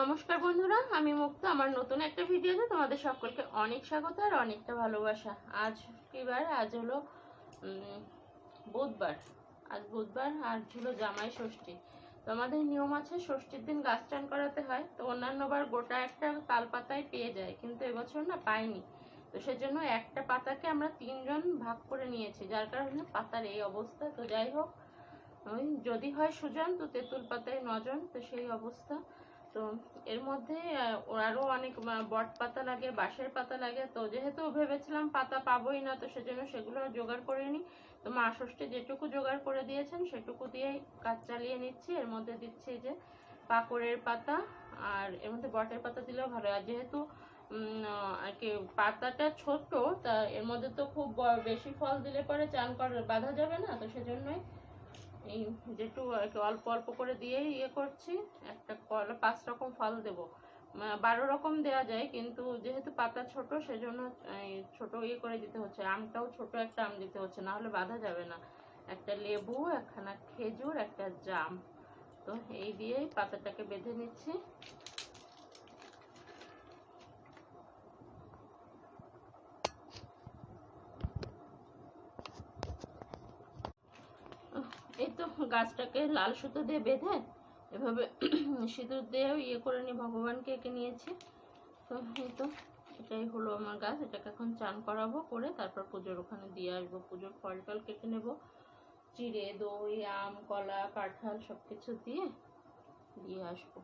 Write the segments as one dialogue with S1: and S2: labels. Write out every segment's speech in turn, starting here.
S1: নমস্কার বন্ধুরা, আমি মুক্ত। আমার নতুন একটা ভিডিওতে তোমাদের সকলকে অনেক স্বাগত আর অনেকটা ভালোবাসা। আজ কি বার আজ হলো বুধবার। আজ বুধবার, আর হলো জামাই ষষ্ঠী। তো আমাদের নিয়ম আছে, ষষ্ঠীর দিন গাছ টান করাতে হয়। তো অন্যান্য বার গোটা একটা তাল পাতায় পেয়ে যায়, কিন্তু এবছর না পাইনি। তো সেজন্য একটা পাতাকে আমরা তিনজন ভাগ করে নিয়েছি। যার কারণে পাতার এই অবস্থা। তো যাই হোক যদি হয় সুজন, তো তেঁতুল পাতায় নজন। তো সেই অবস্থা। তো এর মধ্যে আহ, ওর আরও অনেক বট পাতা লাগে বাঁশের পাতা লাগে। তো যেহেতু ভেবেছিলাম পাতা পাবোই না তো সেজন্য সেগুলো জোগাড় করিনি তো মা ষষ্ঠী যেটুকু জোগাড় করে দিয়েছেন সেটুকু দিয়েই কাজ চালিয়ে নিচ্ছি। এর মধ্যে দিচ্ছি যে পাকড়ের পাতা আর এর মধ্যে বটের পাতা দিলেও ভালো। আর যেহেতু আর কি পাতাটা ছোট তা এর মধ্যে তো খুব বেশি ফল দিলে পরে চান করে বাঁধা যাবে না তো সেজন্যই এই যেটু অল্প অল্প করে দিয়ে ইয়ে করছি, একটা কলা, পাঁচ রকম ফল দেব। বারো রকম দেওয়া যায়, কিন্তু যেহেতু পাতা ছোট, সেজন্য ছোট ইয়ে করে দিতে হচ্ছে। আমটাও ছোট, একটা আম দিতে হচ্ছে না হলে বাঁধা যাবে না। একটা লেবু, একখানা খেজুর, একটা জাম। তো এই দিয়েই পাতাটাকে বেঁধে নিচ্ছি এই তো গাছটাকে লাল সুতো দিয়ে বেঁধে এভাবে সিঁদুর দিয়েও ইয়ে করে নিয়ে ভগবানকে এঁকে নিয়েছি। তো এই তো, এটাই হলো আমার গাছ, এটাকে এখন চান করাবো করে তারপর পুজোর ওখানে দিয়ে আসব। পুজোর ফল টল কেটে নেব। চিড়ে, দই, আম, কলা, কাঁঠাল সব কিছু দিয়ে দিয়ে আসব।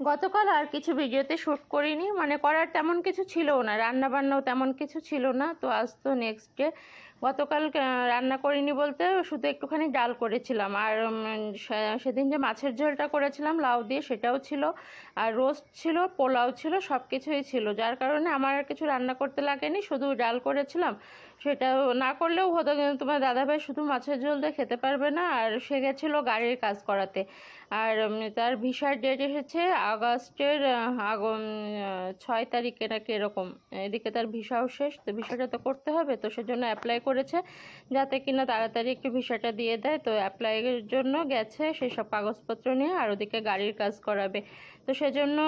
S1: গতকাল আর কিছু ভিডিওতে শ্যুট করিনি মানে করার তেমন কিছু ছিল না রান্না বান্নাও তেমন কিছু ছিল না। তো আজ তো নেক্সট ডে গতকাল রান্না করিনি বলতে, শুধু একটুখানি ডাল করেছিলাম। আর সেদিন যে মাছের ঝোলটা করেছিলাম, লাউ দিয়ে, সেটাও ছিল। আর রোস্ট ছিল, পোলাও ছিল সব কিছুই ছিল। যার কারণে আমার আর কিছু রান্না করতে লাগেনি, শুধু ডাল করেছিলাম। সেটাও না করলেও হতো, কিন্তু তোমার দাদাভাই শুধু মাছের ঝোল দিয়ে খেতে পারবে না, আর সে গেছিল গাড়ির কাজ করাতে। আর তার ভিসার ডেট এসেছে আগস্টের আগ ছয় তারিখে নাকি এরকম। এদিকে তার ভিসাও শেষ, তো ভিসাটা তো করতে হবে, তো সেজন্য অ্যাপ্লাই করেছে, যাতে কিনা তাড়াতাড়ি একটু ভিসাটা দিয়ে দেয়। তো অ্যাপ্লাইয়ের জন্য গেছে, সেসব কাগজপত্র নিয়ে, আর ওদিকে গাড়ির কাজ করাবে। তো সেজন্য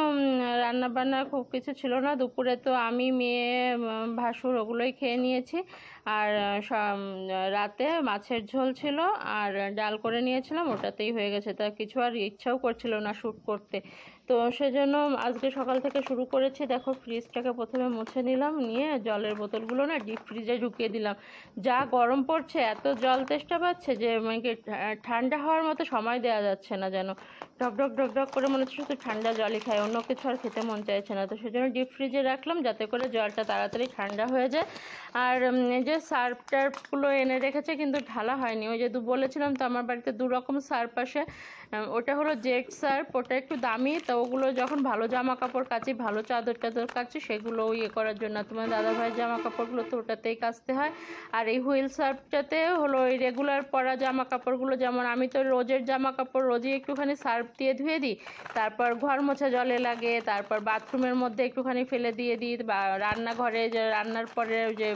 S1: রান্না বান্না খুব কিছু ছিল না। দুপুরে তো আমি, মেয়ে ভাসুর ওগুলোই খেয়ে নিয়েছি। আর রাতে মাছের ঝোল ছিল আর ডাল করে নিয়েছিলাম, ওটাতেই হয়ে গেছে। তা কিছু আর ইচ্ছাও করছিল না শ্যুট করতে। তো সেজন্য আজকে সকাল থেকে শুরু করেছি। দেখো, ফ্রিজটাকে প্রথমে মুছে নিলাম, নিয়ে জলের বোতলগুলো না ডিপ ফ্রিজে ঢুকিয়ে দিলাম। যা গরম পড়ছে, এত জল তেষ্টা পাচ্ছে যে মানে ঠান্ডা হওয়ার মতো সময় দেওয়া যাচ্ছে না যেন। ডক ডক ডক ডক করে মনে হচ্ছে শুধু ঠান্ডা জলই খাই অন্য কিছু আর খেতে মন চাইছে না। তো সেজন্য ডিপ ফ্রিজে রাখলাম যাতে করে জলটা তাড়াতাড়ি ঠান্ডা হয়ে যায়। আর এই যে সার্ফ টার্ফগুলো এনে রেখেছে কিন্তু ঢালা হয়নি। ওই যে বলেছিলাম তো আমার বাড়িতে দু রকম সার্ফ আসে। ওটা হলো জেট সার্ফ ওটা একটু দামি, তো ওগুলো যখন ভালো জামা কাপড় কাচি, ভালো চাদর টাদর কাচি, সেগুলো ইয়ে করার জন্য তোমার দাদা ভাইয়ের জামা কাপড়গুলো তো ওটাতেই কাচতে হয় আর এই হুইল সার্ফটাতে হলো ওই রেগুলার পরা জামা কাপড়গুলো যেমন আমি তো রোজের জামা কাপড় রোজই একটুখানি সার্ফ দিয়ে ধুয়ে দিই, তারপর ঘর মোছা জলে লাগে, তারপর বাথরুমের মধ্যে একটুখানি ফেলে দিয়ে দিই, বা রান্নাঘরে যে রান্নার পরে যে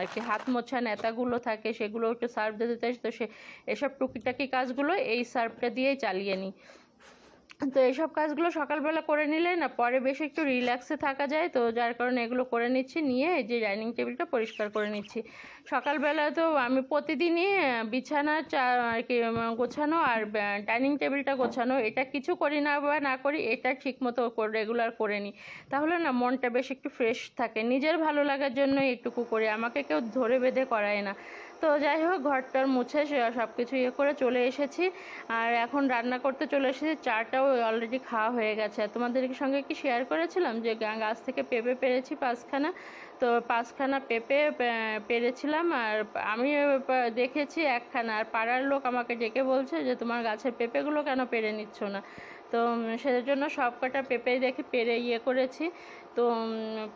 S1: আর কি হাত মোছা নেতাগুলো থাকে, সেগুলো একটু সার্ফ দিতে। তো সে, এসব টুকিটাকি কাজগুলো এই সার্ফটা দিয়েই চালিয়ে নিই। তো এইসব কাজগুলো সকালবেলা করে নিলে না, পরে বেশ একটু রিল্যাক্সে থাকা যায়। তো যার কারণে এগুলো করে নিচ্ছি, নিয়ে এই যে ডাইনিং টেবিলটা পরিষ্কার করে নিচ্ছি। সকালবেলা তো আমি প্রতিদিনই বিছানা, চা, আর কি গোছানো আর ডাইনিং টেবিলটা গোছানো। এটা কিছু করি না বা না করি, এটা ঠিক মতো রেগুলার করে নিই। তাহলে না মনটা বেশ একটু ফ্রেশ থাকে। নিজের ভালো লাগার জন্য একটুকু করি। আমাকে কেউ ধরে বেঁধে করায় না। তো যাই হোক, ঘরটার মুছে সব কিছু ইয়ে করে চলে এসেছি। আর এখন রান্না করতে চলে এসেছি, চাটাও অলরেডি খাওয়া হয়ে গেছে। তোমাদের সঙ্গে কি শেয়ার করেছিলাম যে গাছ থেকে পেঁপে পেরেছি পাঁচখানা? তো পাঁচখানা পেঁপে পেরেছিলাম আর আমি দেখেছি একখানা। আর পাড়ার লোক আমাকে ডেকে বলছে যে, তোমার গাছের পেঁপেগুলো কেন পেরে নিচ্ছ না? তো সেটার জন্য সব কটা পেঁপে দেখে পেরে ইয়ে করেছি। তো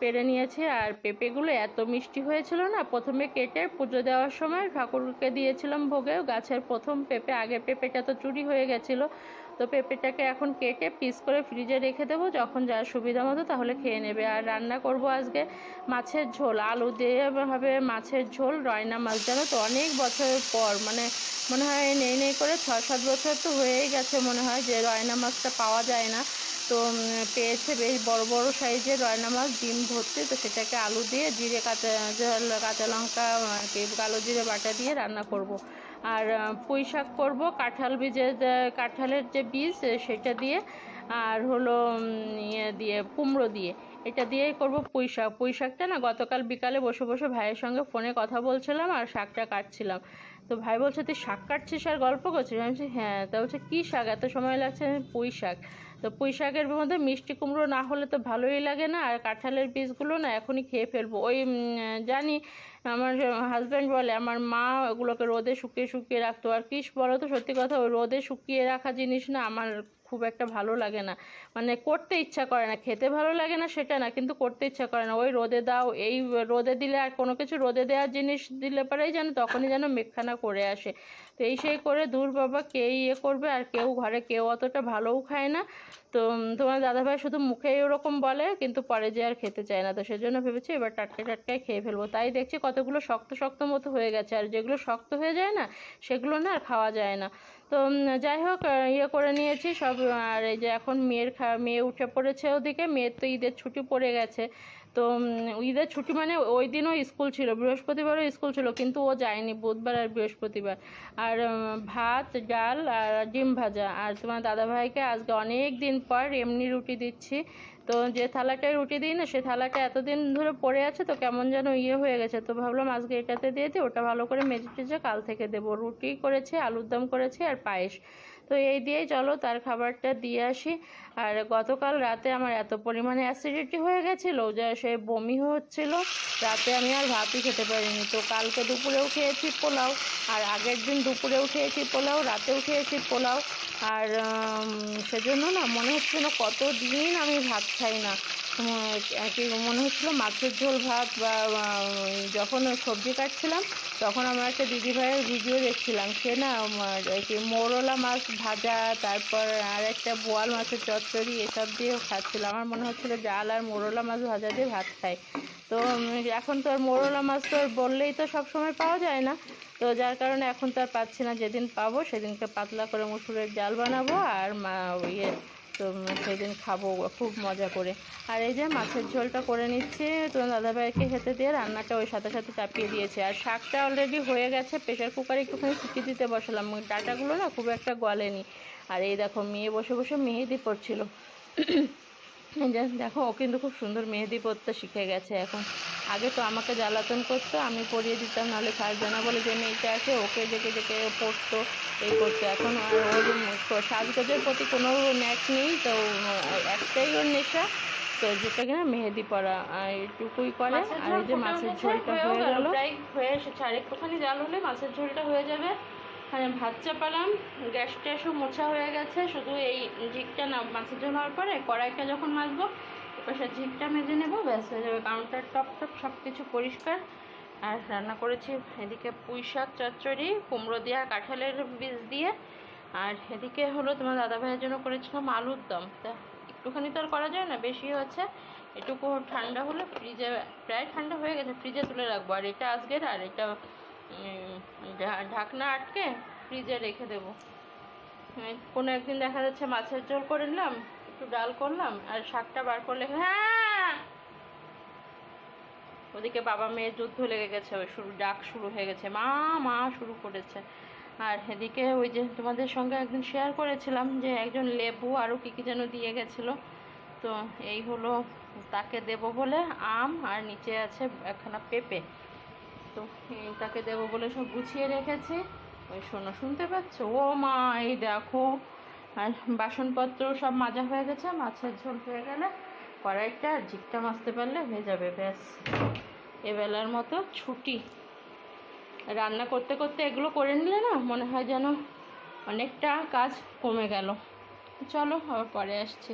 S1: পেরে নিয়েছি। আর পেঁপেগুলো এত মিষ্টি হয়েছিল না, প্রথমে কেটে পুজো দেওয়ার সময় ঠাকুরকে দিয়েছিলাম ভোগে। গাছের প্রথম পেঁপে আগের পেঁপেটা তো চুরি হয়ে গেছিল। তো পেঁপেটাকে এখন কেটে পিস করে ফ্রিজে রেখে দেবো। যখন যার সুবিধা মতো তাহলে খেয়ে নেবে। আর রান্না করব আজকে মাছের ঝোল, আলু দিয়ে হবে মাছের ঝোল, রয়না মাছ জানো তো? অনেক বছরের পর মানে মনে হয় নেই নেই করে ছ সাত বছর তো হয়েই গেছে মনে হয় যে রয়না মাছটা পাওয়া যায় না। তো পেয়েছে বেশ বড় বড় সাইজের রয়না মাছ, ডিম ভর্তি তো সেটাকে আলু দিয়ে, জিরে কাঁচা কাঁচা লঙ্কা কালো জিরে বাটা দিয়ে রান্না করব। আর পুঁই শাক করব, কাঁঠাল বীজের কাঁঠালের যে বীজ সেটা দিয়ে, আর হলো ইয়ে দিয়ে, কুমড়ো দিয়ে, এটা দিয়েই করব পুঁই শাক পুঁই শাকটা না, গতকাল বিকালে বসে বসে ভাইয়ের সঙ্গে ফোনে কথা বলছিলাম আর শাকটা কাটছিলাম। তো ভাই বলছে, তুই শাক কাটছিস আর গল্প করছিস? আমি বলছি হ্যাঁ। তা বলছে, কী শাক? এত সময় লাগছে পুঁই শাক তো পুঁই শাকের মধ্যে মিষ্টি কুমড়ো না হলে তো ভালোই লাগে না, আর কাঁঠালের বীজগুলো না এখনই খেয়ে ফেলব। ওই জানি আমার হাজব্যান্ড বলে, আমার মা ওগুলোকে রোদে শুকিয়ে শুকিয়ে রাখতো। আর কিস বলো তো সত্যি কথা, ওই রোদে শুকিয়ে রাখা জিনিস না আমার খুব একটা ভালো লাগে না। মানে করতে ইচ্ছা করে না, খেতে ভালো লাগে না সেটা না, কিন্তু করতে ইচ্ছা করে না। ওই রোদে দাও, এই রোদে দিলে আর কোনো কিছু রোদে দেওয়ার জিনিস দিলে পরেই যেন তখনই যেন মেঘখানা করে আসে। তো এই সেই করে দূর বাবা কে ইয়ে করবে আর কেউ ঘরে কেউ অতটা ভালোও খায় না। তো তোমার দাদাভাই শুধু মুখেই ওরকম বলে, কিন্তু পরে যে আর খেতে চায় না। তো সেজন্য ভেবেছি এবার টাটকা টাটকাই খেয়ে ফেলব। তাই দেখছি কতগুলো শক্ত শক্ত মতো হয়ে গেছে। আর যেগুলো শক্ত হয়ে যায় না, সেগুলো না আর খাওয়া যায় না। তো যাই হোক ইয়ে করে নিয়েছি সব, আর এই যে এখন মেয়ের খা, মেয়ে উঠে পড়েছে ওদিকে, মেয়ের তো ঈদের ছুটি পড়ে গেছে। তো ঈদের ছুটি মানে ওই দিনও স্কুল ছিল, বৃহস্পতিবারও স্কুল ছিল, কিন্তু ও যায়নি, বুধবার আর বৃহস্পতিবার। আর ভাত, ডাল আর ডিম ভাজা। আর তোমার দাদাভাইকে আজকে অনেক দিন পর এমনি রুটি দিচ্ছি তো যে থালাটায় রুটি দিই না, সে থালাটা এতদিন ধরে পড়ে আছে তো কেমন যেন ইয়ে হয়ে গেছে। তো ভাবলাম আজকে এটাতে দিয়ে দিই, ওটা ভালো করে মেজে টেজে কাল থেকে দেবো। রুটি করেছে, আলুর দম করেছে আর পায়েস। তো এই দিয়েই চলো তার খাবারটা দিয়ে আসি। আর গতকাল রাতে আমার এত পরিমাণে অ্যাসিডিটি হয়ে গেছিল যে সে বমি হচ্ছিল। রাতে আমি আর ভাতই খেতে পারিনি। তো কালকে দুপুরেও খেয়েছি পোলাও, আর আগের দিন দুপুরেও খেয়েছি পোলাও, রাতেও খেয়েছি পোলাও। আর সেজন্য না মনে হচ্ছে না কত দিন আমি ভাত খাই না। মনে হচ্ছিল, মাছের ঝোল ভাত বা যখন সবজি কাটছিলাম, তখন আমার একটা দিদিভাইয়ের ভিডিও দেখছিলাম। সে না কি মোরলা মাছ ভাজা, তারপর আর একটা বোয়াল মাছের চচ্চড়ি, এসব দিয়েও খাচ্ছিল। আমার মনে হচ্ছিল জাল আর মোরলা মাছ ভাজা দিয়ে ভাত খাই। তো এখন তো আর মোরলা মাছ তো আর বললেই তো সব সময় পাওয়া যায় না। তো যার কারণে এখন তো আর পাচ্ছি না। যেদিন পাবো সেদিনকে পাতলা করে মুসুরের জাল বানাবো আর ইয়ে তো সেদিন খাব, খুব মজা করে। আর এই যে মাছের ঝোলটা করে নিচ্ছে, তো দাদাভাইকে খেতে দিয়ে রান্নাটা ওই সাথে সাথে চাপিয়ে দিয়েছে। আর শাকটা অলরেডি হয়ে গেছে প্রেশার কুকারে একটুখানি সিটি দিতে বসালাম। ওই ডাটাগুলো না খুব একটা গলেনি। আর এই দেখো, মেয়ে বসে বসে মেহেদি পড়ছিল এই দেখো ও কিন্তু খুব সুন্দর মেহেদি পরতে শিখে গেছে। এখন আগে তো আমাকে জ্বালাতন করতো আমি পরিয়ে দিতাম নাহলে সাজবে না বলে যে মেয়েটা আছে ওকে ডেকে ডেকে পড়তো এই করতো। এখন আর ওর সাজগোজের প্রতি কোনো ন্যাক নেই তো একটাই ওর নেশা তো যেটা কিনা মেহেদি পরা। আর এটুকুই করে আর এই যে মাছের ঝোলটা হয়ে গেল প্রায় হয়ে এসেছে। আর একটুখানি জাল হলে মাছের ঝোলটা হয়ে যাবে। ভাত চাপালাম, গ্যাস ট্যাসও মোছা হয়ে গেছে, শুধু এই ঝিকটা না মাছের ঝোল হওয়ার পরে কড়াইটা যখন মাজবো এপাশে ঝিকটা মেজে নেব, ব্যাস হয়ে যাবে কাউন্টার টপ টপ সব কিছু পরিষ্কার। আর রান্না করেছি এদিকে পুঁই শাক, চচ্চড়ি, কুমড়ো দেওয়া কাঁঠালের বীজ দিয়ে। আর এদিকে হলো তোমার দাদা ভাইয়ের জন্য করেছিলাম আলুর দম। তা একটুখানি তো আর করা যায় না, বেশি হচ্ছে। এটুকু ঠান্ডা হলে ফ্রিজে, প্রায় ঠান্ডা হয়ে গেছে, ফ্রিজে তুলে রাখব। আর এটা আজকের, আর এটা ঢাকনা আটকে ফ্রিজে রেখে দেবো। কোনো একদিন দেখা যাচ্ছে মাছের ঝোল করে নিলাম, একটু ডাল করলাম, আর শাকটা বার করলে হ্যাঁ! ওদিকে বাবা মেয়ের যুদ্ধ লেগে গেছে, ওই শুরু ডাক শুরু হয়ে গেছে, মা মা শুরু করেছে। আর এদিকে ওই যে তোমাদের সঙ্গে একদিন শেয়ার করেছিলাম যে একজন লেবু আরও কী কী যেন দিয়ে গেছিল। তো এই হলো তাকে দেব বলে আম, আর নিচে আছে একখানা পেঁপে। তো তাকে দেবো বলে সব গুছিয়ে রেখেছি। ওই শোনো, শুনতে পাচ্ছ? ও মা, এই দেখো। বাসনপত্র সব মাজা হয়ে গেছে, মাছের ঝোল হয়ে গেলে কড়াইটা ঝিকটা মাজতে পারলে হয়ে যাবে, ব্যাস। এবেলার মতো ছুটি। রান্না করতে করতে এগুলো করে নিলে না, মনে হয় যেন অনেকটা কাজ কমে গেল। চলো, আবার পরে আসছি।